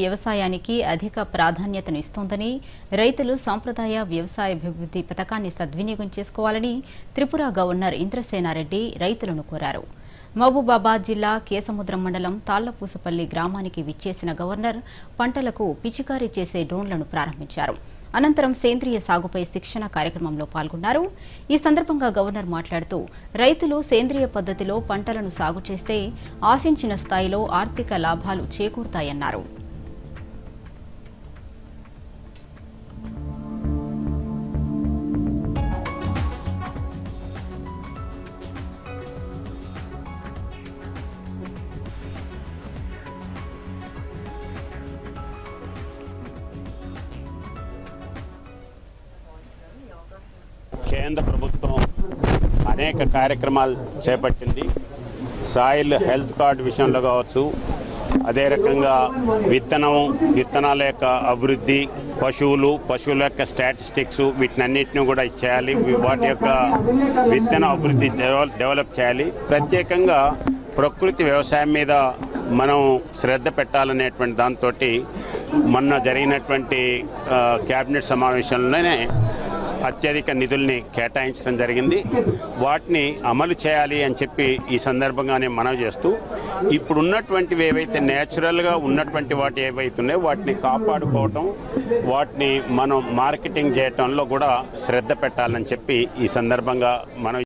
వ్యవసాయానికి అధిక ప్రాధాన్యతను ఇస్తోందని రైతులు సాంప్రదాయ వ్యవసాయ అభివృద్ధి పథకాన్ని సద్వినియోగం చేసుకోవాలని త్రిపుర గవర్నర్ ఇంద్రసేనారెడ్డి రైతులను కోరారు. మహబూబాబాద్ జిల్లా కేసముద్రం మండలం తాళ్ళపూసపల్లి గ్రామానికి విచ్చేసిన గవర్నర్ పంటలకు పిచికారీ చేసే డ్రోన్లను ప్రారంభించారు. అనంతరం సేంద్రియ సాగుపై శిక్షణ కార్యక్రమంలో పాల్గొన్నారు. ఈ సందర్భంగా గవర్నర్ మాట్లాడుతూ రైతులు సేంద్రియ పద్ధతిలో పంటలను సాగు చేస్తే ఆశించిన స్థాయిలో ఆర్థిక లాభాలు చేకూరుతాయన్నారు. కేంద్ర ప్రభుత్వం అనేక కార్యక్రమాలు చేపట్టింది. సాయిల్ హెల్త్ కార్డు విషయంలో కావచ్చు అదే రకంగా విత్తనం విత్తనాల యొక్క అభివృద్ధి పశువులు పశువుల యొక్క స్టాటిస్టిక్స్ వీటినన్నింటినీ కూడా ఇచ్చేయాలి. వాటి యొక్క విత్తన అభివృద్ధి డెవలప్ డెవలప్ చేయాలి. ప్రత్యేకంగా ప్రకృతి వ్యవసాయం మీద మనం శ్రద్ధ పెట్టాలనేటువంటి దాంతో మొన్న జరిగినటువంటి క్యాబినెట్ సమావేశంలోనే అత్యధిక నిధుల్ని కేటాయించడం జరిగింది. వాటిని అమలు చేయాలి అని చెప్పి ఈ సందర్భంగానే మనవి చేస్తూ ఇప్పుడున్నటువంటివి ఏవైతే నేచురల్గా ఉన్నటువంటి వాటి ఏవైతే ఉన్నాయో వాటిని కాపాడుకోవటం వాటిని మనం మార్కెటింగ్ చేయటంలో కూడా శ్రద్ధ పెట్టాలని చెప్పి ఈ సందర్భంగా మనం